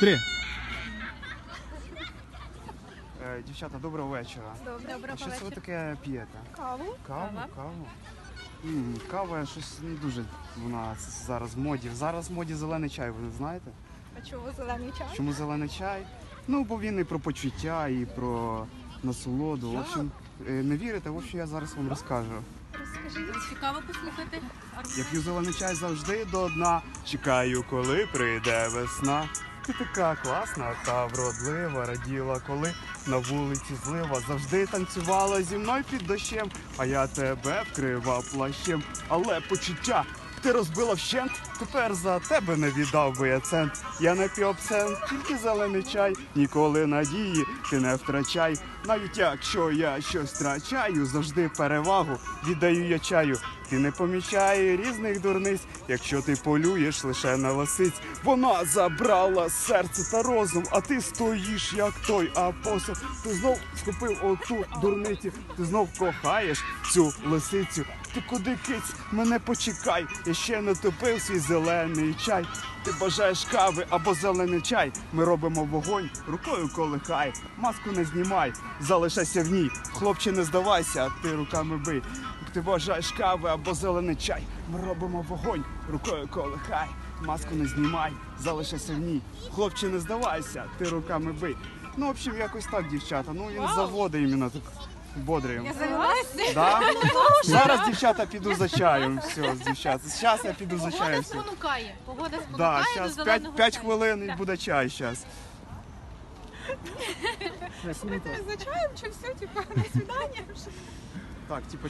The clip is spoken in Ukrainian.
Три. Е, Дівчата, доброго вечора. Добре, Що це ви таке п'єте? Каву. Каву? Каву? М, Кава щось не дуже вона с- зараз в моді. Зараз в моді зелений чай, ви не знаєте? А чого зелений чай? Чому зелений чай? Ну, бо він і про почуття, і про насолоду. В общем, е, не вірите, в общем, я зараз вам розкажу. Розкажіть. Цікаво послухати. Я п'ю зелений чай завжди до дна. Чекаю, коли прийде весна. Ти така класна та вродлива, раділа, коли на вулиці злива. Завжди танцювала зі мною під дощем, а я тебе вкривав плащем. Але почуття ти розбила вщент. Тепер за тебе не віддав би я цент. Я не п'ю абсент, тільки зелений чай. Ніколи надії ти не втрачай. Навіть якщо я щось втрачаю, завжди перевагу віддаю я чаю. Ти не помічає різних дурниць, якщо ти полюєш лише на лисиць. Вона забрала серце та розум, а ти стоїш, як той апостол. Ти знов схопив оту дурницю, ти знов кохаєш цю лисицю. Ти куди киць, мене почекай, я ще не топив свій зелений чай. Ти бажаєш кави або зелений чай. Ми робимо вогонь, рукою колихай, маску не знімай, залишайся в ній. Хлопче, не здавайся, ти руками бий. Ти бажаєш кави або зелений чай. Ми робимо вогонь, рукою колихай, маску не знімай, залишайся в ній. Хлопче, не здавайся, ти руками бий. Ну, в общем, якось так, дівчата. Ну він заводить іменно так бодрим. Я завелася. Да? Зараз дівчата піду за чаєм. Все, дівчата. Зараз я піду за чаєм. Погода Все. спонукає. Погода Да, спонукає до зараз зеленого 5, 5 чаю. хвилин і буде чай зараз. За чаєм чи все, типа, на свидання? Так, типу,